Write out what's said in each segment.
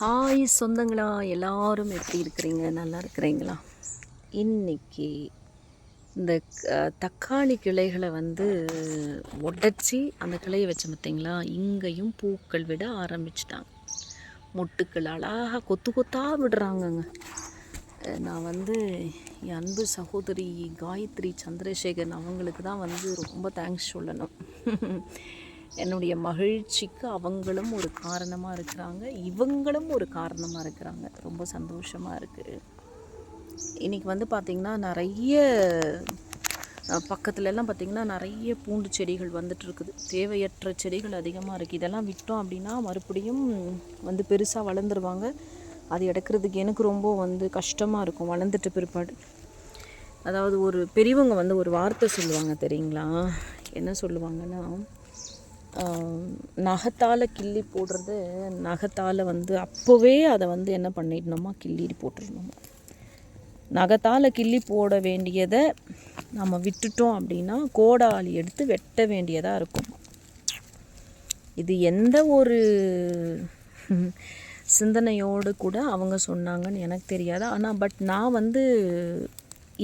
Hi சொந்தங்களா எல்லாரும் எப்படி இருக்கிறீங்க? நல்லா இருக்கிறீங்களா? இன்னைக்கு இந்த தக்காளி கிளைகளை வந்து உடச்சி அந்த கிளையை வச்சு பார்த்தீங்களா இங்கேயும் பூக்கள் விட ஆரம்பிச்சிட்டாங்க. மொட்டுக்கள் அழகாக கொத்து கொத்தாக விடுறாங்கங்க. நான் வந்து என் அன்பு சகோதரி காயத்ரி சந்திரசேகரன் அவங்களுக்கு தான் வந்து ரொம்ப தேங்க்ஸ் சொல்லணும். என்னுடைய மகிழ்ச்சிக்கு அவங்களும் ஒரு காரணமாக இருக்கிறாங்க. இவங்களும் ஒரு காரணமாக இருக்கிறாங்க. ரொம்ப சந்தோஷமாக இருக்குது இன்றைக்கி வந்து பார்த்திங்கன்னா நிறைய பக்கத்துலலாம் பார்த்திங்கன்னா நிறைய பூண்டு செடிகள் வந்துட்டுருக்குது தேவையற்ற செடிகள் அதிகமாக இருக்குது இதெல்லாம் விட்டோம் அப்படின்னா மறுபடியும் வந்து பெருசாக வளர்ந்துருவாங்க. அது எடுக்கிறதுக்கு எனக்கு ரொம்ப வந்து கஷ்டமாக இருக்கும். வளர்ந்துட்ட பிற்பாடு. அதாவது ஒரு பெரியவங்க வந்து ஒரு வார்த்தை சொல்லுவாங்க தெரியுங்களா? என்ன சொல்லுவாங்கன்னா நகத்தால் கிள்ளி போடுறது நகத்தால் வந்து அப்போவே அதை வந்து என்ன பண்ணிடணுமா? கிள்ளி போட்டுடணுமா? நகத்தால் கிள்ளி போட வேண்டியதை நம்ம விட்டுட்டோம் அப்படின்னா கோடாலி எடுத்து வெட்ட வேண்டியதாக இருக்கும். இது எந்த ஒரு சிந்தனையோடு கூட அவங்க சொன்னாங்கன்னு எனக்கு தெரியாது. ஆனால் பட் நான் வந்து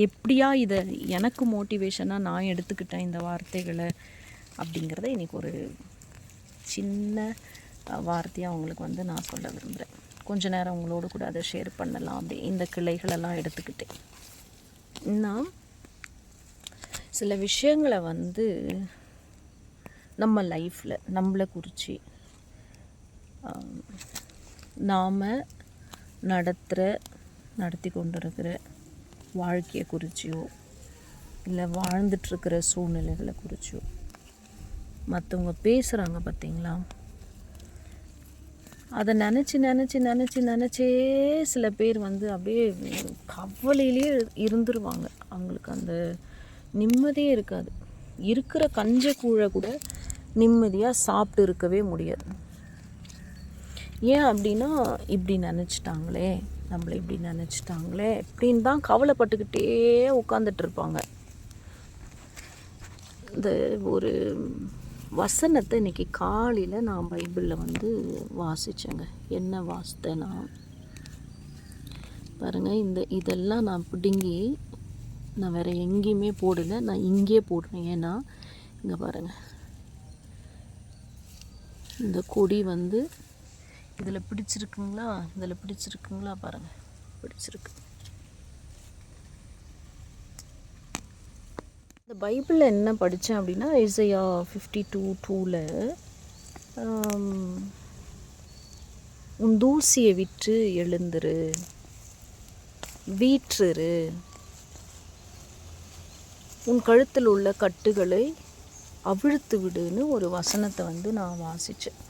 எப்படியா இதை எனக்கு மோட்டிவேஷனாக நான் எடுத்துக்கிட்டேன் இந்த வார்த்தைகளை அப்படிங்கிறத இன்றைக்கி ஒரு சின்ன வார்த்தையாக அவங்களுக்கு வந்து நான் சொல்ல விரும்புகிறேன் கொஞ்ச நேரம் அவங்களோட கூட அதை ஷேர் பண்ணலாம் அப்படி இந்த கிளைகளெல்லாம் எடுத்துக்கிட்டேன் இன்னும் சில விஷயங்களை வந்து நம்ம லைஃப்பில் நம்மளை குறித்து நாம் நடத்துகிற நடத்தி கொண்டு இருக்கிற வாழ்க்கையை குறிச்சியோ இல்லை வாழ்ந்துட்டுருக்கிற சூழ்நிலைகளை குறிச்சியோ மற்றவங்க பேசுகிறாங்க பார்த்தீங்களா அதை நினச்சி நினச்சி நினச்சி நினச்சே சில பேர் வந்து அப்படியே கவலையிலே இருந்துருவாங்க. அவங்களுக்கு அந்த நிம்மதியே இருக்காது. இருக்கிற கஞ்ச கூழை கூட நிம்மதியாக சாப்பிட்டு இருக்கவே முடியாது. ஏன் அப்படின்னா இப்படி நினச்சிட்டாங்களே நம்மளை இப்படி நினச்சிட்டாங்களே இப்படின்னு தான் கவலைப்பட்டுக்கிட்டே உட்காந்துட்டு இருப்பாங்க. இந்த ஒரு வசனத்தை இன்னைக்கு காலையில் நான் பைபிளில் வந்து வாசித்தேங்க என்ன வாசித்தேன்னா பாருங்கள் இந்த இதெல்லாம் நான் பிடுங்கி நான் வேறு எங்கேயுமே போடலை. நான் இங்கேயே போடுறேன். ஏன்னா இங்கே பாருங்கள் இந்த கொடி வந்து இதில் பிடிச்சிருக்குங்களா? இதில் பிடிச்சிருக்குங்களா? பாருங்கள் பிடிச்சிருக்கு. இந்த பைபிளில் என்ன படித்தேன் அப்படின்னா இசையா ஃபிஃப்டி டூ டூவில் உன் தூசியை விற்று எழுந்துரு வீற்றுரு. உன் கழுத்தில் உள்ள கட்டுகளை அவிழ்த்து விடுன்னு ஒரு வசனத்தை வந்து நான் வாசித்தேன்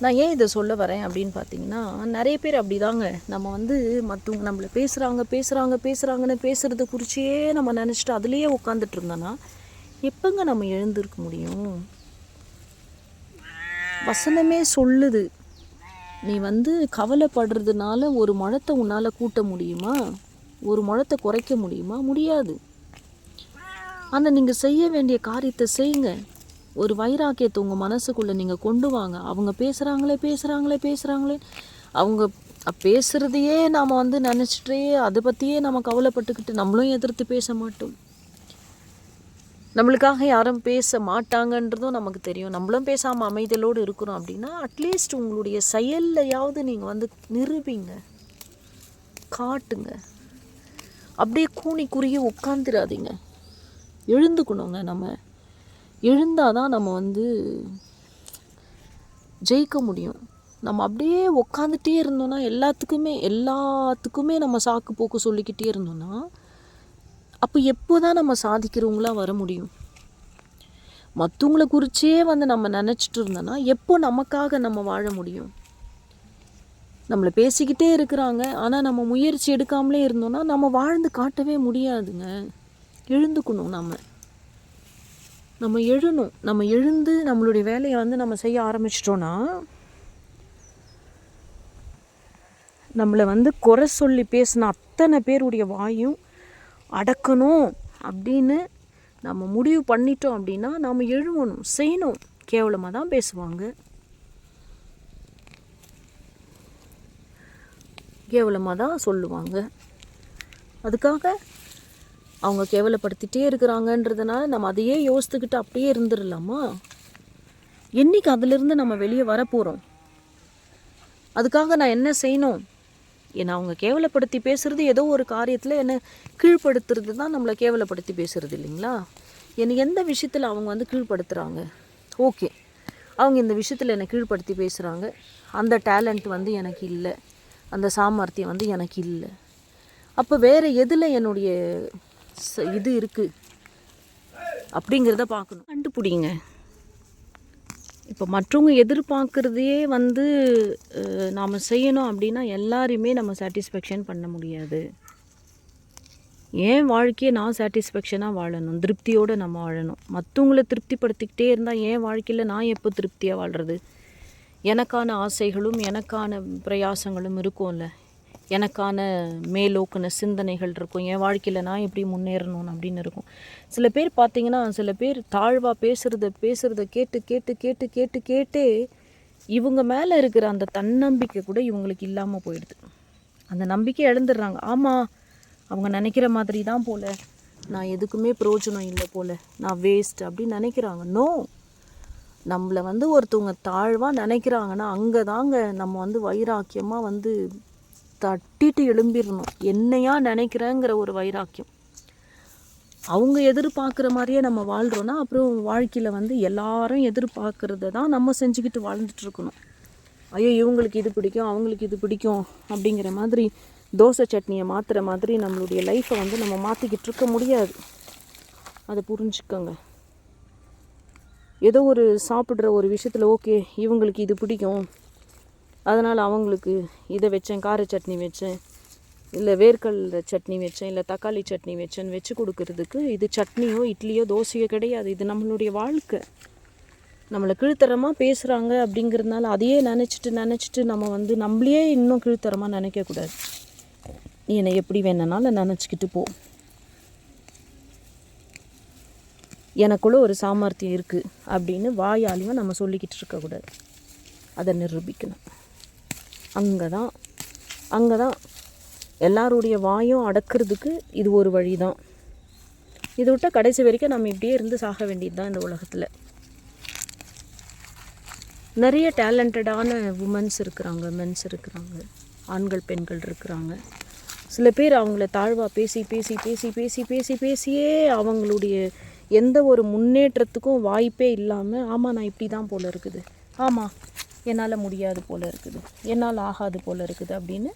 நான் ஏன் இதை சொல்ல வரேன் அப்படின்னு பார்த்தீங்கன்னா நிறைய பேர் அப்படிதாங்க. நம்ம வந்து மற்றவங்க நம்மளை பேசுகிறாங்க பேசுகிறாங்க பேசுகிறாங்கன்னு பேசுகிறத குறிச்சே நம்ம நினச்சிட்டு அதுலேயே உட்காந்துட்டு இருந்தோன்னா எப்போங்க நம்ம எழுந்திருக்க முடியும்? வசனமே சொல்லுது. நீ வந்து கவலைப்படுறதுனால ஒரு மழத்தை உன்னால் கூட்ட முடியுமா? ஒரு முழத்தை குறைக்க முடியுமா? முடியாது. ஆனால் நீங்கள் செய்ய வேண்டிய காரியத்தை செய்யுங்க. ஒரு வைராக்கியத்தை உங்கள் மனசுக்குள்ளே நீங்கள் கொண்டு வாங்க. அவங்க பேசுகிறாங்களே பேசுகிறாங்களே பேசுகிறாங்களே அவங்க பேசுகிறதையே நாம் வந்து நினச்சிட்டே அதை பற்றியே நம்ம கவலைப்பட்டுக்கிட்டு நம்மளும் எதிர்த்து பேச மாட்டோம். நம்மளுக்காக யாரும் பேச மாட்டாங்கன்றதும் நமக்கு தெரியும். நம்மளும் பேசாமல் அமைதலோடு இருக்கிறோம் அப்படின்னா அட்லீஸ்ட் உங்களுடைய செயல்லையாவது நீங்கள் வந்து நிரூபிங்க காட்டுங்க. அப்படியே கூணி குறுகி உட்காந்துடாதீங்க எழுந்துக்கணுங்க நம்ம. எழுந்தால் தான் நம்ம வந்து ஜெயிக்க முடியும். நம்ம அப்படியே உக்காந்துட்டே இருந்தோன்னா எல்லாத்துக்குமே எல்லாத்துக்குமே நம்ம சாக்கு போக்கு சொல்லிக்கிட்டே இருந்தோன்னா அப்போ எப்போ தான் நம்ம சாதிக்கிறவங்களா வர முடியும்? மற்றவங்கள குறிச்சே வந்து நம்ம நினச்சிட்டு இருந்தோன்னா எப்போ நமக்காக நம்ம வாழ முடியும்? நம்மளை பேசிக்கிட்டே இருக்கிறாங்க ஆனால் நம்ம முயற்சி எடுக்காமலே இருந்தோன்னா நம்ம வாழ்ந்து காட்டவே முடியாதுங்க. எழுந்துக்கணும் நம்ம. நம்ம எழுணும். நம்ம எழுந்து நம்மளுடைய வேலையை வந்து நம்ம செய்ய ஆரம்பிச்சிட்டோன்னா நம்மளை வந்து குறை சொல்லி பேசின அத்தனை பேருடைய வாயும் அடக்கணும் அப்படின்னு நம்ம முடிவு பண்ணிட்டோம் அப்படின்னா நம்ம எழுவணும் செய்யணும். கேவலமாக தான் பேசுவாங்க. கேவலமாக தான் சொல்லுவாங்க. அதுக்காக அவங்க கேவலப்படுத்திட்டே இருக்கிறாங்கன்றதுனால நம்ம அதையே யோசித்துக்கிட்டு அப்படியே இருந்துடலாமா? என்னைக்கு அதிலிருந்து நம்ம வெளியே வரப்போகிறோம் அதுக்காக நான் என்ன செய்யணும்? என்னை அவங்க கேவலப்படுத்தி பேசுகிறது ஏதோ ஒரு காரியத்தில் என்னை கீழ்ப்படுத்துறது தான் நம்மளை கேவலப்படுத்தி பேசுகிறது இல்லைங்களா? என்னை எந்த விஷயத்தில் அவங்க வந்து கீழ்ப்படுத்துகிறாங்க ஓகே. அவங்க இந்த விஷயத்தில் என்னை கீழ்ப்படுத்தி பேசுகிறாங்க அந்த டேலண்ட் வந்து எனக்கு இல்லை. அந்த சாமர்த்தியம் வந்து எனக்கு இல்லை. அப்போ வேறு எதில் என்னுடைய இது இருக்குது அப்படிங்கிறத பார்க்கணும். கண்டுபிடிங்க. இப்போ மற்றவங்க எதிர்பார்க்குறதையே வந்து நாம் செய்யணும் அப்படின்னா எல்லாரையுமே நம்ம சாட்டிஸ்ஃபேக்ஷன் பண்ண முடியாது. ஏன் வாழ்க்கையை நான் சாட்டிஸ்ஃபேக்ஷனாக வாழணும்? திருப்தியோடு நம்ம வாழணும். மற்றவங்கள திருப்திப்படுத்திக்கிட்டே இருந்தால் ஏன் வாழ்க்கையில் நான் எப்போ திருப்தியாக வாழ்கிறது எனக்கான ஆசைகளும் எனக்கான பிரயாசங்களும் இருக்கும்ல. எனக்கான மேலோக்குன சிந்தனைகள் இருக்கும். என் வாழ்க்கையில் நான் எப்படி முன்னேறணும் அப்படின்னு இருக்கும். சில பேர் பார்த்தீங்கன்னா சில பேர் தாழ்வாக பேசுகிறத பேசுகிறத கேட்டு கேட்டு கேட்டு கேட்டு கேட்டே இவங்க மேலே இருக்கிற அந்த தன்னம்பிக்கை கூட இவங்களுக்கு இல்லாமல் போயிடுது. அந்த நம்பிக்கை இழந்துடுறாங்க. ஆமாம் அவங்க நினைக்கிற மாதிரி தான் போல. நான் எதுக்குமே பிரயோஜனம் இல்லை போல. நான் வேஸ்ட் அப்படின்னு நினைக்கிறாங்க. நோ நம்மளை வந்து ஒருத்தவங்க தாழ்வாக நினைக்கிறாங்கன்னா அங்கே தாங்க நம்ம வந்து வைராக்கியமாக வந்து தட்டிட்டு எழும்பிடணும். என்னையா நினைக்கிறேங்கிற ஒரு வைராக்கியம். அவங்க எதிர்பார்க்குற மாதிரியே நம்ம வாழ்கிறோன்னா அப்புறம் வாழ்க்கையில் வந்து எல்லாரும் எதிர்பார்க்குறத தான் நம்ம செஞ்சுக்கிட்டு வாழ்ந்துட்டு இருக்கணும். ஐயோ இவங்களுக்கு இது பிடிக்கும் அவங்களுக்கு இது பிடிக்கும் அப்படிங்கிற மாதிரி தோசை சட்னியை மாற்றுற மாதிரி நம்மளுடைய லைஃப்பை வந்து நம்ம மாற்றிக்கிட்டு இருக்க முடியாது. அதை புரிஞ்சுக்கோங்க. ஏதோ ஒரு சாப்பிட்ற ஒரு விஷயத்தில் ஓகே இவங்களுக்கு இது பிடிக்கும் அதனால் அவங்களுக்கு இதை வச்சேன் கார சட்னி வச்சேன் இல்லை வேர்க்கடலை சட்னி வச்சேன் இல்லை தக்காளி சட்னி வச்சேன்னு வச்சு கொடுக்கறதுக்கு இது சட்னியோ இட்லியோ தோசையோ கிடையாது. இது நம்மளுடைய வாழ்க்கை. நம்மளை கீழ்த்தரமாக பேசுகிறாங்க அப்படிங்கிறதுனால அதையே நினச்சிட்டு நினச்சிட்டு நம்ம வந்து நம்மளையே இன்னும் கீழ்த்தரமாக நினைக்கக்கூடாது நீ என்னை எப்படி வேணுனாலும் நினச்சிக்கிட்டு போ. எனக்குள்ள ஒரு சாமர்த்தியம் இருக்குது அப்படின்னு வாயாலையும் நம்ம சொல்லிக்கிட்டு இருக்கக்கூடாது அதை நிரூபிக்கணும். அங்கே தான் அங்கே தான் எல்லாருடைய வாயும் அடக்கிறதுக்கு இது ஒரு வழி தான் இதை விட்டால் கடைசி வரைக்கும் நம்ம இப்படியே இருந்து சாக வேண்டியது தான் இந்த உலகத்தில். நிறைய டேலண்டடான உமன்ஸ் இருக்கிறாங்க மென்ஸ் இருக்கிறாங்க ஆண்கள் பெண்கள் இருக்கிறாங்க. சில பேர் அவங்கள தாழ்வாக பேசி பேசி பேசி பேசி பேசி பேசியே அவங்களுடைய எந்த ஒரு முன்னேற்றத்துக்கும் வாய்ப்பே இல்லாமல் ஆமாம் நான் இப்படி தான் போல இருக்குது. ஆமாம் என்னால் முடியாது போல் இருக்குது. என்னால் ஆகாது போல் இருக்குது அப்படின்னு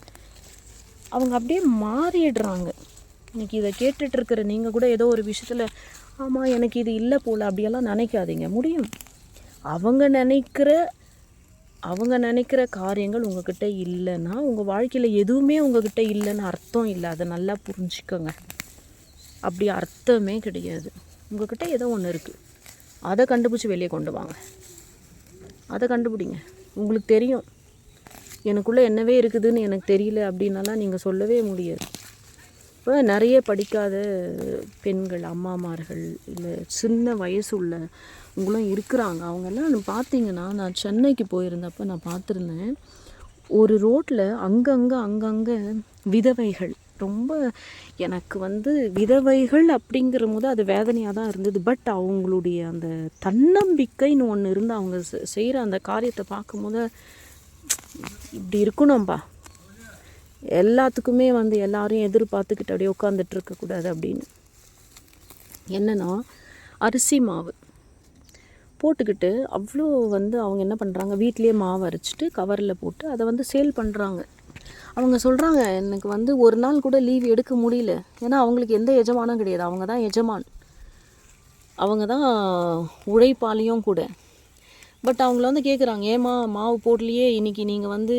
அவங்க அப்படியே மாறிடுறாங்க. இன்றைக்கி இதை கேட்டுட்டு இருக்கிற நீங்கள் கூட ஏதோ ஒரு விஷயத்தில் ஆமாம் எனக்கு இது இல்லை போல் அப்படியெல்லாம் நினைக்காதீங்க. முடியும். அவங்க நினைக்கிற அவங்க நினைக்கிற காரியங்கள் உங்ககிட்ட இல்லைன்னா உங்கள் வாழ்க்கையில் எதுவுமே உங்ககிட்ட இல்லைன்னு அர்த்தம் இல்லை. அதை நல்லா புரிஞ்சுக்கோங்க. அப்படி அர்த்தமே கிடையாது. உங்ககிட்ட ஏதோ ஒன்று இருக்குது அதை கண்டுபிடிச்சி வெளியே கொண்டு வாங்க. அதை கண்டுபிடிங்க. உங்களுக்கு தெரியும். எனக்குள்ளே என்னவே இருக்குதுன்னு எனக்கு தெரியல அப்படின்னாலாம் நீங்கள் சொல்லவே முடியாது. இப்போ நிறைய படிக்காத பெண்கள் அம்மாமார்கள் இல்லை சின்ன வயசு உள்ளவங்களும் இருக்கிறாங்க. அவங்கெல்லாம் பார்த்தீங்கன்னா நான் சென்னைக்கு போயிருந்தப்போ நான் பார்த்துருந்தேன். ஒரு ரோட்டில் அங்கங்கே அங்கங்கே விதவைகள் ரொம்ப எனக்கு வந்து விதவைகள் அப்படிங்கிற போது அது வேதனையாக தான் இருந்தது. பட் அவங்களுடைய அந்த தன்னம்பிக்கைன்னு ஒன்று இருந்து அவங்க செய்கிற அந்த காரியத்தை பார்க்கும்போது இப்படி இருக்கணும்பா. எல்லாத்துக்குமே வந்து எல்லாரையும் எதிர்பார்த்துக்கிட்டு அப்படியே உட்காந்துட்டு இருக்கக்கூடாது அப்படின்னு. என்னென்னா அரிசி மாவு போட்டுக்கிட்டு அவ்வளோ வந்து அவங்க என்ன பண்ணுறாங்க வீட்லேயே மாவு அரைச்சிட்டு கவரில் போட்டு அதை வந்து சேல் பண்ணுறாங்க அவங்க சொல்கிறாங்க எனக்கு வந்து ஒரு நாள் கூட லீவ் எடுக்க முடியல. ஏன்னா அவங்களுக்கு எந்த எஜமானும் கிடையாது. அவங்க தான் எஜமான். அவங்க தான் உழைப்பாளியும் கூட. பட் அவங்கள வந்து கேட்குறாங்க ஏம்மா மாவு போடலையே. இன்றைக்கி நீங்கள் வந்து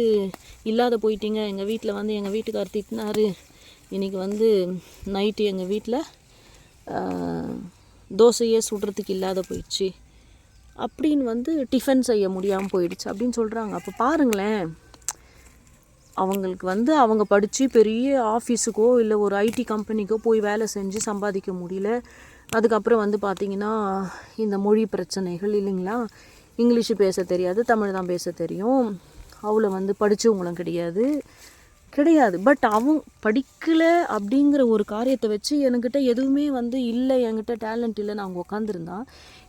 இல்லாத போயிட்டீங்க. எங்கள் வீட்டில் வந்து எங்கள் வீட்டுக்கார் திட்டினார். இன்றைக்கி வந்து நைட்டு எங்கள் வீட்டில் தோசையே சுடுறதுக்கு இல்லாத போயிடுச்சு. அப்படின்னு வந்து டிஃபன் செய்ய முடியாமல் போயிடுச்சு அப்படின்னு சொல்கிறாங்க அப்போ பாருங்களேன். அவங்களுக்கு வந்து அவங்க படித்து பெரிய ஆஃபீஸுக்கோ இல்லை ஒரு ஐடி கம்பெனிக்கோ போய் வேலை செஞ்சு சம்பாதிக்க முடியல. அதுக்கப்புறம் வந்து பார்த்திங்கன்னா இந்த மொழி பிரச்சனைகள் இல்லைங்களா? இங்கிலீஷு பேச தெரியாது தமிழ் தான் பேச தெரியும். அவளை வந்து படித்தவங்களும் கிடையாது. கிடையாது. பட் அவன் படிக்கலை அப்படிங்கிற ஒரு காரியத்தை வச்சு என்கிட்ட எதுவுமே வந்து இல்லை என்கிட்ட டேலண்ட் இல்லைன்னு அவங்க உட்காந்துருந்தா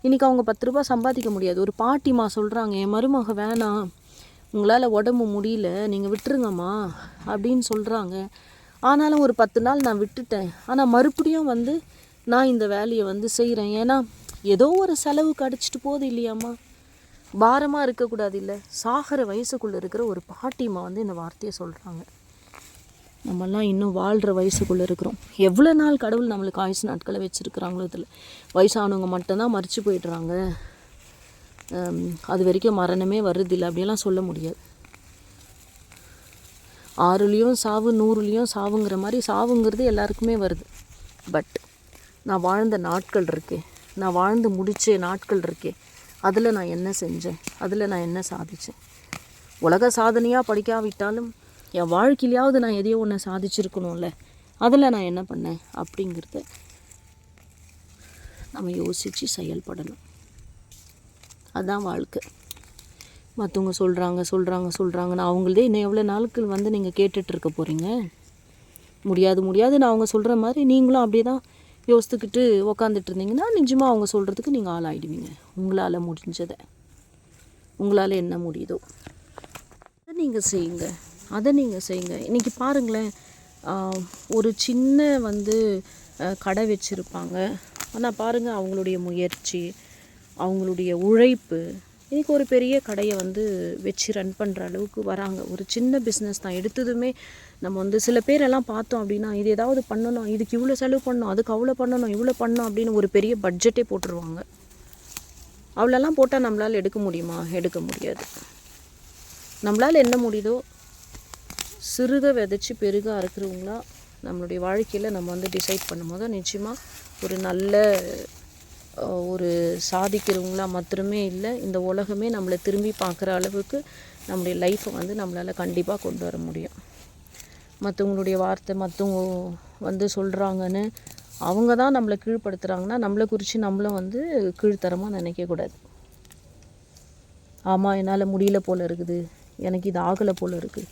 இன்றைக்கி அவங்க பத்து ரூபா சம்பாதிக்க முடியாது. ஒரு பாட்டிமா சொல்கிறாங்க என் மருமக வேணாம். உங்களால் உடம்பு முடியல நீங்கள் விட்டுருங்கம்மா அப்படின்னு சொல்கிறாங்க ஆனாலும் ஒரு பத்து நாள் நான் விட்டுட்டேன். ஆனால் மறுபடியும் வந்து நான் இந்த வேலையை வந்து செய்கிறேன் ஏன்னா ஏதோ ஒரு செலவு கிடச்சிட்டு போகுது இல்லையாம்மா. பாரமாக இருக்கக்கூடாது இல்லை சாகிற வயசுக்குள்ளே இருக்கிற ஒரு பாட்டிமா வந்து இந்த வார்த்தையை சொல்கிறாங்க நம்மெல்லாம் இன்னும் வாழ்கிற வயசுக்குள்ளே இருக்கிறோம். எவ்வளோ நாள் கடவுள் நம்மளுக்கு ஆயுசு நாட்களை வச்சுருக்குறாங்களோ இதில் வயசானவங்க மட்டும்தான் மறித்து போயிடுறாங்க. அது வரைக்கும் மரணமே வருதில்லை. அப்படியெல்லாம் சொல்ல முடியாது. ஆறுலேயும் சாவு நூறுலேயும் சாவுங்கிற மாதிரி சாவுங்கிறது எல்லாருக்குமே வருது. பட் நான் வாழ்ந்த நாட்கள் இருக்கே. நான் வாழ்ந்து முடித்த நாட்கள் இருக்கே. அதில் நான் என்ன செஞ்சேன்? அதில் நான் என்ன சாதித்தேன் உலக சாதனையாக படிக்காவிட்டாலும் என் வாழ்க்கையிலையாவது நான் எதையோ ஒன்று சாதிச்சிருக்கணும்ல. அதில் நான் என்ன பண்ணேன்? அப்படிங்கிறத நம்ம யோசித்து செயல்படணும். அதுதான் வாழ்க்கை. மற்றவங்க சொல்கிறாங்க சொல்கிறாங்க சொல்கிறாங்கன்னு அவங்களதே இன்னும் எவ்வளோ நாட்கள் வந்து நீங்கள் கேட்டுட்ருக்க போகிறீங்க முடியாது முடியாதுன்னு அவங்க சொல்கிற மாதிரி நீங்களும் அப்படியே தான் யோசித்துக்கிட்டு உக்காந்துட்டு இருந்தீங்கன்னா நிஜமாக அவங்க சொல்கிறதுக்கு நீங்கள் ஆளாயிடுவீங்க. உங்களால் முடிஞ்சதை. உங்களால் என்ன முடியுதோ. அதை நீங்கள் செய்யுங்க. அதை நீங்கள் செய்யுங்க. இன்றைக்கி பாருங்களேன் ஒரு சின்ன வந்து கடை வச்சுருப்பாங்க. ஆனால் பாருங்கள் அவங்களுடைய முயற்சி. அவங்களுடைய உழைப்பு இன்றைக்கி ஒரு பெரிய கடையை வந்து வச்சு ரன் பண்ணுற அளவுக்கு வராங்க. ஒரு சின்ன பிஸ்னஸ் தான். எடுத்ததுமே நம்ம வந்து சில பேரெல்லாம் பார்த்தோம் அப்படின்னா இது ஏதாவது பண்ணணும் இதுக்கு இவ்வளோ செலவு பண்ணணும் அதுக்கு அவ்வளோ பண்ணணும் இவ்வளோ பண்ணணும் அப்படின்னு ஒரு பெரிய பட்ஜெட்டே போட்டுருவாங்க. அவ்வளோலாம் போட்டால் நம்மளால் எடுக்க முடியுமா? எடுக்க முடியாது. நம்மளால் என்ன முடியுதோ? சிறுக விதைச்சி பெருக அறுக்கிறவங்களா நம்மளுடைய வாழ்க்கையில் நம்ம வந்து டிசைட் பண்ணும்போது நிச்சயமாக ஒரு நல்ல ஒரு சாதிக்கிறவங்களா மாத்திரமே இல்லை இந்த உலகமே நம்மளை திரும்பி பார்க்குற அளவுக்கு நம்முடைய லைஃப்பை வந்து நம்மளால் கண்டிப்பாக கொண்டு வர முடியும். மற்றவங்களுடைய வார்த்தை மற்றவங்க வந்து சொல்கிறாங்கன்னு அவங்க தான் நம்மளை கீழ்படுத்துகிறாங்கன்னா நம்மளை குறித்து நம்மளும் வந்து கீழ்த்தரமாக நினைக்கக்கூடாது ஆமாம் என்னால் முடியல போல் இருக்குது. எனக்கு இது ஆகலை போல் இருக்குது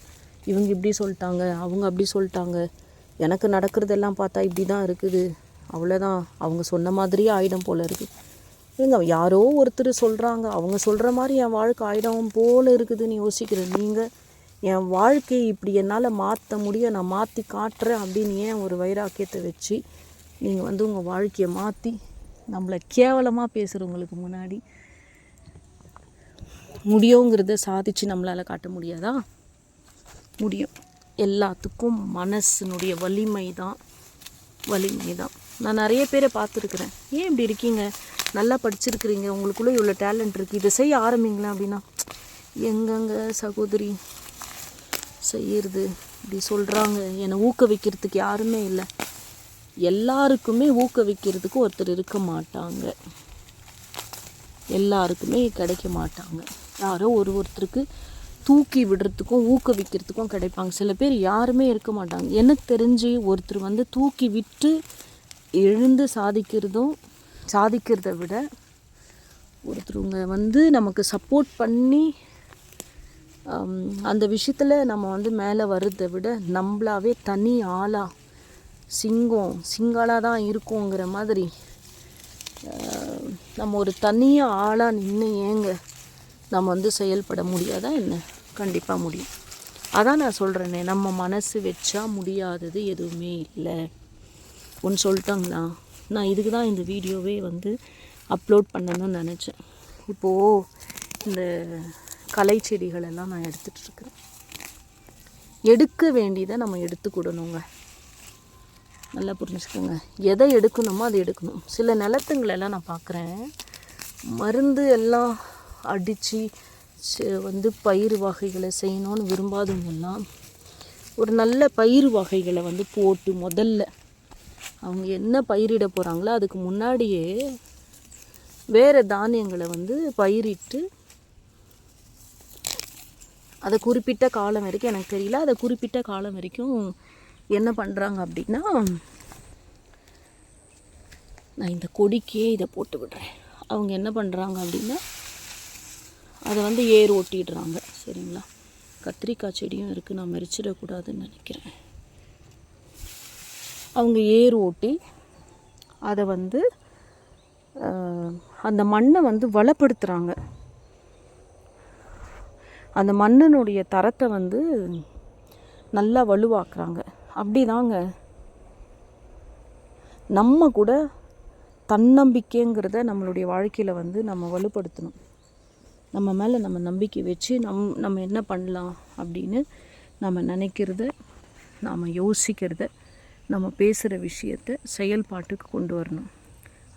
இவங்க இப்படி சொல்லிட்டாங்க அவங்க அப்படி சொல்லிட்டாங்க. எனக்கு நடக்கிறதெல்லாம் பார்த்தா இப்படி தான் இருக்குது. அவ்வளோதான் அவங்க சொன்ன மாதிரியே ஆயிடும் போல இருக்குது ஏங்க யாரோ ஒருத்தர் சொல்கிறாங்க அவங்க சொல்கிற மாதிரி என் வாழ்க்கை ஆயிடும் போல இருக்குதுன்னு யோசிக்கிறேன் நீங்கள் என் வாழ்க்கையை இப்படி என்னால் மாற்ற முடியும் நான் மாற்றி காட்டுறேன் அப்படின்னு ஏன் ஒரு வைராக்கியத்தை வச்சு நீங்கள் வந்து உங்கள் வாழ்க்கையை மாற்றி நம்மளை கேவலமாக பேசுகிறவங்களுக்கு முன்னாடி முடியுங்கிறத சாதிச்சு நம்மளால் காட்ட முடியாதா? முடியும். எல்லாத்துக்கும் மனசினுடைய வலிமை தான் வலிமை தான் நான் நிறைய பேரை பார்த்துருக்குறேன். ஏன் இப்படி இருக்கீங்க? நல்லா படிச்சிருக்கிறீங்க. உங்களுக்குள்ளே இவ்வளோ டேலண்ட் இருக்குது இதை செய்ய ஆரம்பிங்களேன் அப்படின்னா எங்கங்க சகோதரி? செய்யறது. இப்படி சொல்கிறாங்க என்னை ஊக்குவிக்கிறதுக்கு யாருமே இல்லை. எல்லாருக்குமே ஊக்குவிக்கிறதுக்கு ஒருத்தர் இருக்க மாட்டாங்க. எல்லாருக்குமே கிடைக்க மாட்டாங்க. யாரோ ஒரு ஒருத்தருக்கு தூக்கி விடுறதுக்கும் ஊக்குவிக்கிறதுக்கும் கிடைப்பாங்க. சில பேர் யாருமே இருக்க மாட்டாங்க. எனக்கு தெரிஞ்சு ஒருத்தர் வந்து தூக்கி விட்டு எழுந்து சாதிக்கிறதும் சாதிக்கிறத விட ஒருத்தருங்க வந்து நமக்கு சப்போர்ட் பண்ணி அந்த விஷயத்தில் நம்ம வந்து மேலே வர்றதை விட நம்மளாவே தனி ஆளாக சிங்கம் சிங்களாக தான் இருக்கோங்கிற மாதிரி நம்ம ஒரு தனியாக ஆளாக நின்று ஏங்க நம்ம வந்து செயல்பட முடியாதா என்ன? கண்டிப்பாக முடியும். அதான் நான் சொல்கிறேனே நம்ம மனசு வச்சா முடியாதது எதுவுமே இல்லை. ஒன்று சொல்லிட்டாங்களா? நான் இதுக்கு தான் இந்த வீடியோவே வந்து அப்லோட் பண்ணணும்னு நினச்சேன். இப்போது இந்த கலை செடிகளெல்லாம் நான் எடுத்துகிட்ருக்குறேன் எடுக்க வேண்டியதை நம்ம எடுத்துக்கிடணுங்க நல்லா புரிஞ்சுக்கோங்க. எதை எடுக்கணுமோ அதை எடுக்கணும். சில நிலத்துங்களெல்லாம் நான் பார்க்குறேன். மருந்து எல்லாம் அடித்து வந்து பயிர் வகைகளை செய்யணும்னு விரும்பாதவங்கெல்லாம் ஒரு நல்ல பயிர் வகைகளை வந்து போட்டு முதல்ல அவங்க என்ன பயிரிட போகிறாங்களோ அதுக்கு முன்னாடியே வேறு தானியங்களை வந்து பயிரிட்டு அதை குறிப்பிட்ட காலம் வரைக்கும் எனக்கு தெரியல அதை குறிப்பிட்ட காலம் வரைக்கும் என்ன பண்ணுறாங்க அப்படின்னா நான் இந்த கொடிக்கே இதை போட்டு விடுறேன். அவங்க என்ன பண்ணுறாங்க அப்படின்னா அதை வந்து ஏர் ஓட்டிடுறாங்க. சரிங்களா? கத்திரிக்காய் செடியும் இருக்குது நான் மறிச்சிடக்கூடாதுன்னு நினைக்கிறேன். அவங்க ஏர் ஓட்டி அதை வந்து அந்த மண்ணை வந்து வளப்படுத்துகிறாங்க அந்த மண்ணினுடைய தரத்தை வந்து நல்லா வலுவாக்குறாங்க. அப்படிதாங்க. நம்ம கூட தன்னம்பிக்கைங்கிறத நம்மளுடைய வாழ்க்கையில் வந்து நம்ம வலுப்படுத்தணும். நம்ம மேலே நம்ம நம்பிக்கை வச்சு நம் நம்ம என்ன பண்ணலாம் அப்படின்னு நம்ம நினைக்கிறத நாம் யோசிக்கிறத நம்ம பேசுகிற விஷயத்தை செயல்பாட்டுக்கு கொண்டு வரணும்.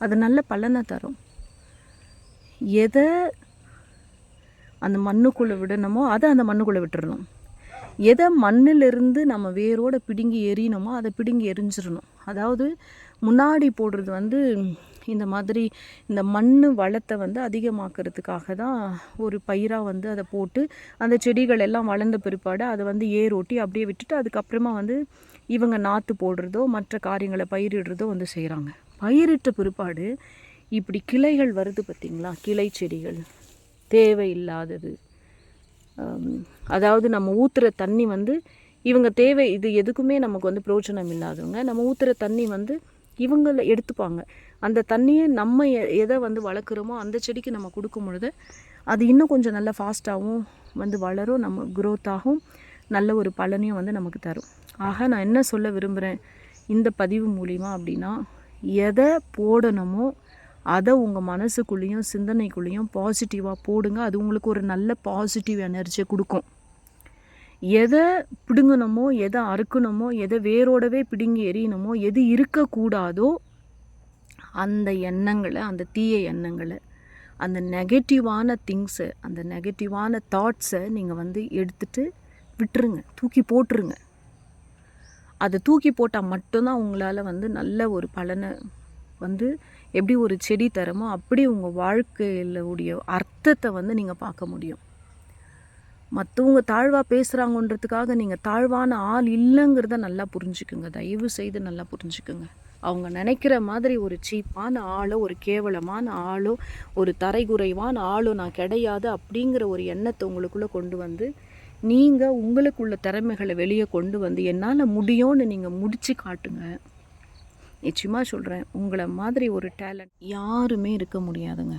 அது நல்ல பலனை தரும். எதை அந்த மண்ணுக்குள்ளே விடணுமோ அதை அந்த மண்ணுக்குள்ளே விட்டுறணும். எதை மண்ணிலிருந்து நம்ம வேரோடு பிடுங்கி எறியணுமோ அதை பிடுங்கி எரிஞ்சிடணும். அதாவது முன்னாடி போடுறது வந்து இந்த மாதிரி இந்த மண் வளத்தை வந்து அதிகமாக்குறதுக்காக தான் ஒரு பயிராக வந்து அதை போட்டு அந்த செடிகள் எல்லாம் வளர்ந்த பிற்பாடு அதை வந்து ஏர் ஓட்டி அப்படியே விட்டுட்டு அதுக்கப்புறமா வந்து இவங்க நாற்று போடுறதோ மற்ற காரியங்களை பயிரிடுறதோ வந்து செய்கிறாங்க பயிரிட்ட பிற்பாடு இப்படி கிளைகள் வருது பார்த்திங்களா கிளை செடிகள் தேவையில்லாதது. அதாவது நம்ம ஊற்றுற தண்ணி வந்து இவங்க தேவை இது எதுக்குமே நமக்கு வந்து பிரயோஜனம் இல்லாதவங்க. நம்ம ஊற்றுற தண்ணி வந்து இவங்கள எடுத்துப்பாங்க. அந்த தண்ணியை நம்ம எ- எதை வந்து வளர்க்குறோமோ அந்த செடிக்கு நம்ம கொடுக்கும் பொழுது அது இன்னும் கொஞ்சம் நல்லா ஃபாஸ்ட்டாகவும் வந்து வளரும் நம்ம growth ஆகும் நல்ல ஒரு பலனையும் வந்து நமக்கு தரும். ஆக நான் என்ன சொல்ல விரும்புகிறேன் இந்த பதிவு மூலிமா அப்படின்னா எதை போடணுமோ அதை உங்கள் மனசுக்குள்ளேயும் சிந்தனைக்குள்ளேயும் பாசிட்டிவாக போடுங்க. அது உங்களுக்கு ஒரு நல்ல பாசிட்டிவ் எனர்ஜியை கொடுக்கும். எதை பிடுங்கணுமோ எதை அறுக்கணுமோ எதை வேரோடவே பிடுங்கி எறியணுமோ எது இருக்கக்கூடாதோ அந்த எண்ணங்களை அந்த தீய எண்ணங்களை அந்த நெகட்டிவான திங்ஸை அந்த நெகட்டிவான தாட்ஸை நீங்கள் வந்து எடுத்துட்டு விட்டுருங்க. தூக்கி போட்டுருங்க. அதை தூக்கி போட்டால் மட்டும்தான் உங்களால் வந்து நல்ல ஒரு பலனை வந்து எப்படி ஒரு செடி தரமோ அப்படி உங்கள் வாழ்க்கையில் உடைய அர்த்தத்தை வந்து நீங்கள் பார்க்க முடியும். மற்றவங்க தாழ்வாக பேசுகிறாங்கன்றதுக்காக நீங்கள் தாழ்வான ஆள் இல்லைங்கிறத நல்லா புரிஞ்சுக்குங்க. தயவு செய்து நல்லா புரிஞ்சுக்குங்க. அவங்க நினைக்கிற மாதிரி ஒரு சீப்பான ஆளோ ஒரு கேவலமான ஆளோ ஒரு தரைகுறைவான ஆளோ நான் கிடையாது அப்படிங்கிற ஒரு எண்ணத்தை உங்களுக்குள்ளே கொண்டு வந்து நீங்கள் உங்களுக்குள்ள திறமைகளை வெளியே கொண்டு வந்து என்னால் முடியும்னு நீங்கள் முடித்து காட்டுங்க. நிச்சயமாக சொல்கிறேன் உங்களை மாதிரி ஒரு டேலண்ட் யாருமே இருக்க முடியாதுங்க.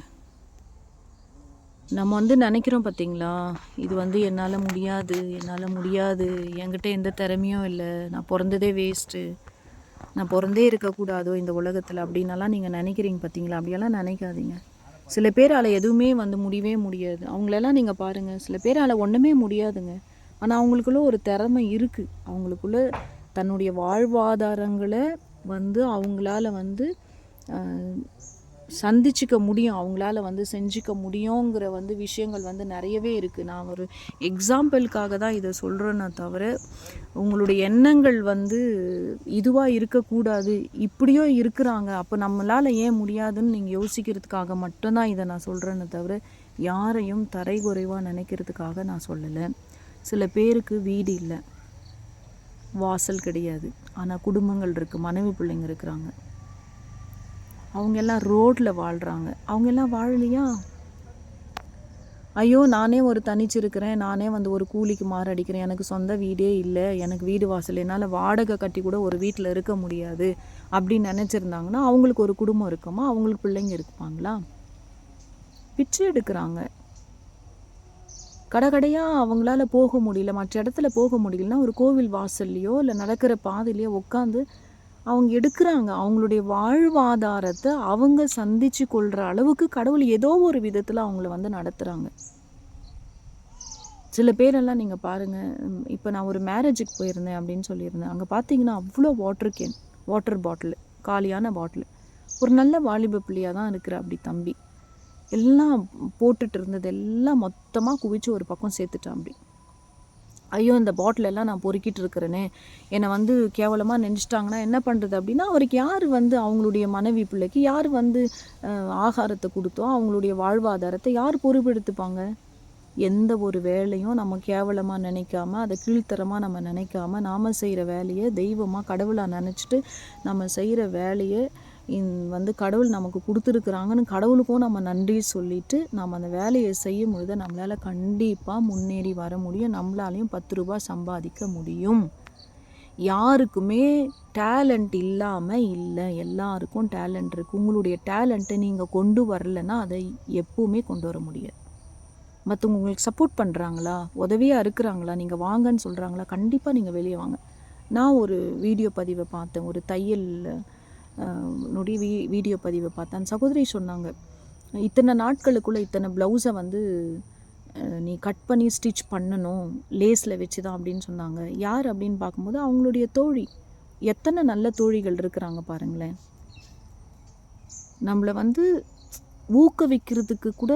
நம்ம வந்து நினைக்கிறோம் பார்த்தீங்களா இது வந்து என்னால் முடியாது என்னால் முடியாது என்கிட்ட எந்த திறமையும் இல்லை நான் பிறந்ததே வேஸ்ட்டு நான் பிறந்தே இருக்கக்கூடாதோ இந்த உலகத்தில் அப்படின்னலாம் நீங்கள் நினைக்கிறீங்க பார்த்தீங்களா அப்படியெல்லாம் நினைக்காதீங்க. சில பேரால் எதுவுமே வந்து முடியவே முடியாது. அவங்களெல்லாம் நீங்கள் பாருங்கள் சில பேரால் ஒன்றுமே முடியாதுங்க. ஆனால் அவங்களுக்குள்ள ஒரு திறமை இருக்குது அவங்களுக்குள்ள தன்னுடைய வாழ்வாதாரங்களை வந்து அவங்களால வந்து சந்திச்சிக்க முடியும் அவங்களால வந்து செஞ்சுக்க முடியுங்கிற வந்து விஷயங்கள் வந்து நிறையவே இருக்குது நான் ஒரு எக்ஸாம்பிளுக்காக தான் இதை சொல்கிறேன்னே தவிர உங்களுடைய எண்ணங்கள் வந்து இதுவாக இருக்கக்கூடாது. இப்படியோ இருக்கிறாங்க. அப்போ நம்மளால் ஏன் முடியாதுன்னு நீங்கள் யோசிக்கிறதுக்காக மட்டும்தான் இதை நான் சொல்கிறேன்னு தவிர யாரையும் தரை குறைவாக நினைக்கிறதுக்காக நான் சொல்லலை. சில பேருக்கு வீடு இல்லை. வாசல் கிடையாது. ஆனால் குடும்பங்கள் இருக்குது மனைவி பிள்ளைங்க இருக்கிறாங்க. அவங்க எல்லாம் ரோட்டில் வாழ்கிறாங்க அவங்க எல்லாம் வாழலையா? ஐயோ நானே ஒரு தனிச்சிருக்கிறேன். நானே வந்து ஒரு கூலிக்கு மாறடிக்கிறேன் எனக்கு சொந்த வீடே இல்லை. எனக்கு வீடு வாசல். என்னால் வாடகை கட்டி கூட ஒரு வீட்டில் இருக்க முடியாது. அப்படின்னு நினச்சிருந்தாங்கன்னா அவங்களுக்கு ஒரு குடும்பம் இருக்குமா? அவங்களுக்கு பிள்ளைங்க இருப்பாங்களா பிச்சை எடுக்கிறாங்க. கடை கடையாக அவங்களால போக முடியல. மற்ற இடத்துல போக முடியலன்னா ஒரு கோவில் வாசல்லையோ இல்லை நடக்கிற பாதையிலையோ உட்காந்து அவங்க எடுக்கிறாங்க. அவங்களுடைய வாழ்வாதாரத்தை அவங்க சந்திச்சு கொள்கிற அளவுக்கு கடவுள் ஏதோ ஒரு விதத்தில் அவங்கள வந்து நடத்துகிறாங்க சில பேரெல்லாம் நீங்கள் பாருங்கள் இப்போ நான் ஒரு மேரேஜுக்கு போயிருந்தேன் அப்படின்னு சொல்லியிருந்தேன். அங்கே பார்த்தீங்கன்னா அவ்வளோ வாட்டர் கேன் வாட்டர் பாட்டில் காலியான பாட்டில் ஒரு நல்ல வாலிப பிள்ளையாக தான் இருக்கிற அப்படி தம்பி. எல்லாம் போட்டுட்டு இருந்தது எல்லாம் மொத்தமாக குவிச்சு ஒரு பக்கம் சேர்த்துட்டான் அப்படி. ஐயோ இந்த பாட்டிலெல்லாம் நான் பொறுக்கிட்டு இருக்கிறேனே. என்னை வந்து கேவலமாக நினச்சிட்டாங்கன்னா என்ன பண்ணுறது அப்படின்னா அவருக்கு யார் வந்து அவங்களுடைய மனைவி பிள்ளைக்கு யார் வந்து ஆகாரத்தை கொடுத்தோ அவங்களுடைய வாழ்வாதாரத்தை யார் பொறுப்பெடுத்துப்பாங்க? எந்த ஒரு வேலையும் நம்ம கேவலமாக நினைக்காம அதை கீழ்த்தரமாக நம்ம நினைக்காம நாம் செய்கிற வேலையை தெய்வமாக கடவுளாக நினச்சிட்டு நம்ம செய்கிற வேலையை வந்து கடவுள் நமக்கு கொடுத்துருக்குறாங்கன்னு கடவுளுக்கும் நம்ம நன்றி சொல்லிட்டு நம்ம அந்த வேலையை செய்யும் பொழுது நம்மளால் கண்டிப்பாக முன்னேறி வர முடியும். நம்மளாலையும் பத்து ரூபாய் சம்பாதிக்க முடியும். யாருக்குமே டேலண்ட் இல்லாமல் இல்லை. எல்லாருக்கும் டேலண்ட் இருக்குது உங்களுடைய டேலண்ட்டை நீங்கள் கொண்டு வரலைன்னா அதை எப்பவுமே கொண்டு வர முடியாது. மற்றவங்க உங்களுக்கு சப்போர்ட் பண்ணுறாங்களா உதவியாக இருக்கிறாங்களா? நீங்கள் வாங்கன்னு சொல்கிறாங்களா கண்டிப்பாக நீங்கள் வெளியே வாங்க. நான் ஒரு வீடியோ பதிவை பார்த்தேன். ஒரு தையல் நொடி வீ வீடியோ பதிவை பார்த்தேன். அந்த சகோதரி சொன்னாங்க இத்தனை நாட்களுக்குள்ளே இத்தனை ப்ளவுஸை வந்து நீ கட் பண்ணி ஸ்டிச் பண்ணணும் லேஸில் வச்சு தான் அப்படின்னு சொன்னாங்க. யார் அப்படின்னு பார்க்கும்போது அவங்களுடைய தோழி. எத்தனை நல்ல தோழிகள் இருக்கிறாங்க பாருங்களேன். நம்மளை வந்து ஊக்குவிக்கிறதுக்கு கூட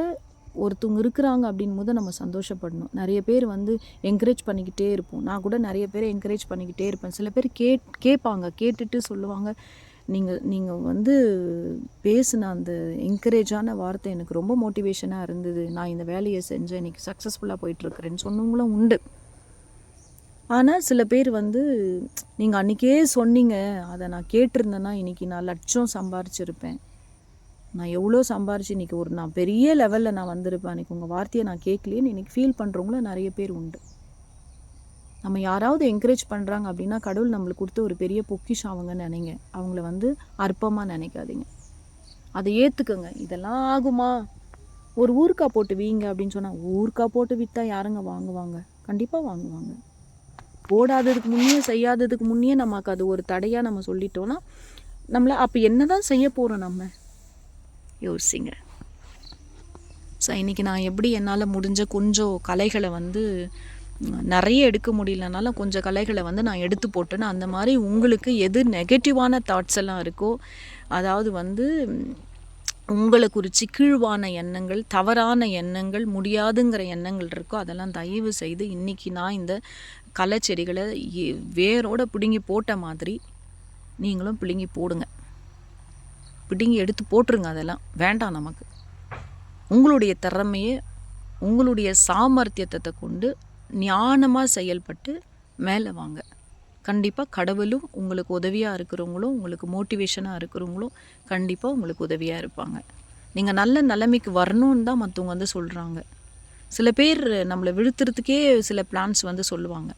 ஒருத்தவங்க இருக்கிறாங்க அப்படின் போது நம்ம சந்தோஷப்படணும். நிறைய பேர் வந்து என்கரேஜ் பண்ணிக்கிட்டே இருப்போம். நான் கூட நிறைய பேரை என்கரேஜ் பண்ணிக்கிட்டே இருப்பேன். சில பேர் கே கேட்பாங்க கேட்டுட்டு சொல்லுவாங்க நீங்கள் நீங்கள் வந்து பேசின அந்த என்கரேஜான வார்த்தை எனக்கு ரொம்ப மோட்டிவேஷனாக இருந்தது. நான் இந்த வேலையை செஞ்சேன் இன்றைக்கி சக்ஸஸ்ஃபுல்லாக போயிட்டுருக்கிறேன்னு சொன்னவங்களும் உண்டு. ஆனால் சில பேர் வந்து நீங்கள் அன்றைக்கே சொன்னீங்க. அதை நான் கேட்டிருந்தேன்னா இன்றைக்கி நான் லட்சம் சம்பாரிச்சிருப்பேன். நான் எவ்வளோ சம்பாரிச்சு இன்றைக்கி ஒரு நான் பெரிய லெவலில் நான் வந்திருப்பேன். அன்றைக்கி உங்கள் வார்த்தையை நான் கேட்கலையேன்னு இன்றைக்கி ஃபீல் பண்ணுறவங்களும் நிறைய பேர் உண்டு. நம்ம யாராவது என்கரேஜ் பண்ணுறாங்க அப்படின்னா கடவுள் நம்மளுக்கு கொடுத்த ஒரு பெரிய பொக்கிஷம் அவங்க நினைங்க. அவங்கள வந்து அற்பமாக நினைக்காதீங்க. அதை ஏற்றுக்கங்க இதெல்லாம் ஆகுமா? ஒரு ஊருக்கா போட்டு வீங்க அப்படின்னு சொன்னால் ஊருக்கா போட்டு விற்றா யாருங்க வாங்குவாங்க? கண்டிப்பாக வாங்குவாங்க. போடாததுக்கு முன்னே செய்யாததுக்கு முன்னே நமக்கு அது ஒரு தடையாக நம்ம சொல்லிட்டோன்னா நம்மளை அப்போ என்ன தான் செய்ய போகிறோம் நம்ம? யோசிங்க. ஸோ இன்றைக்கி நான் எப்படி என்னால் முடிஞ்ச கொஞ்சம் கலைகளை வந்து நிறைய எடுக்க முடியலனாலும் கொஞ்சம் கலைகளை வந்து நான் எடுத்து போட்டேன்னு அந்த மாதிரி உங்களுக்கு எது நெகட்டிவான தாட்ஸ் எல்லாம் இருக்கோ அதாவது வந்து உங்களை குறித்து கீழ்வான எண்ணங்கள் தவறான எண்ணங்கள் முடியாதுங்கிற எண்ணங்கள் இருக்கோ அதெல்லாம் தயவு செய்து இன்றைக்கி நான் இந்த கலைச்செடிகளை செடிகளை வேரோடு பிடுங்கி போட்ட மாதிரி நீங்களும் பிடுங்கி போடுங்க. பிடுங்கி எடுத்து போட்டுருங்க அதெல்லாம். வேண்டாம் நமக்கு. உங்களுடைய திறமையை உங்களுடைய சாமர்த்தியத்தை கொண்டு ஞானமாக செயல்பட்டு மேலே வாங்க. கண்டிப்பாக கடவுளும் உங்களுக்கு உதவியாக இருக்கிறவங்களும் உங்களுக்கு மோட்டிவேஷனாக இருக்கிறவங்களும் கண்டிப்பாக உங்களுக்கு உதவியாக இருப்பாங்க. நீங்கள் நல்ல நிலைமைக்கு வரணும்னு தான் மற்றவங்க வந்து சொல்கிறாங்க சில பேர் நம்மளை விழுத்துறதுக்கே சில பிளான்ஸ் வந்து சொல்லுவாங்க.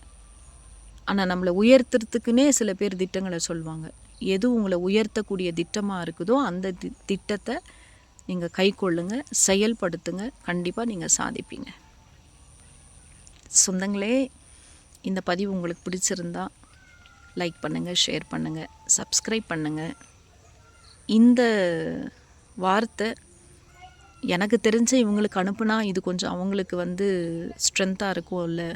ஆனால் நம்மளை உயர்த்துறதுக்குன்னே சில பேர் திட்டங்களை சொல்லுவாங்க எது உங்களை உயர்த்தக்கூடிய திட்டமாக இருக்குதோ அந்த தி திட்டத்தை நீங்கள் கை கொள்ளுங்கள் செயல்படுத்துங்க கண்டிப்பாக நீங்கள் சாதிப்பீங்க. சொந்தங்களே இந்த பதிவு உங்களுக்கு பிடிச்சிருந்தா லைக் பண்ணுங்கள் ஷேர் பண்ணுங்கள் சப்ஸ்கிரைப் பண்ணுங்கள் இந்த வார்த்தை எனக்கு தெரிஞ்ச இவங்களுக்கு அனுப்புனா இது கொஞ்சம் அவங்களுக்கு வந்து ஸ்ட்ரென்த்தாக இருக்கும் இல்லை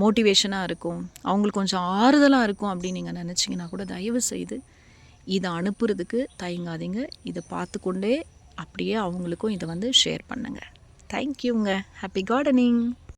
மோட்டிவேஷனாக இருக்கும். அவங்களுக்கு கொஞ்சம் ஆறுதலாக இருக்கும் அப்படின்னு நீங்கள் நினச்சிங்கன்னா கூட தயவு செய்து இதை அனுப்புறதுக்கு தயங்காதீங்க. இதை பார்த்துக்கொண்டே அப்படியே அவங்களுக்கும் இதை வந்து ஷேர் பண்ணுங்கள் தேங்க்யூங்க ஹாப்பி கார்டனிங்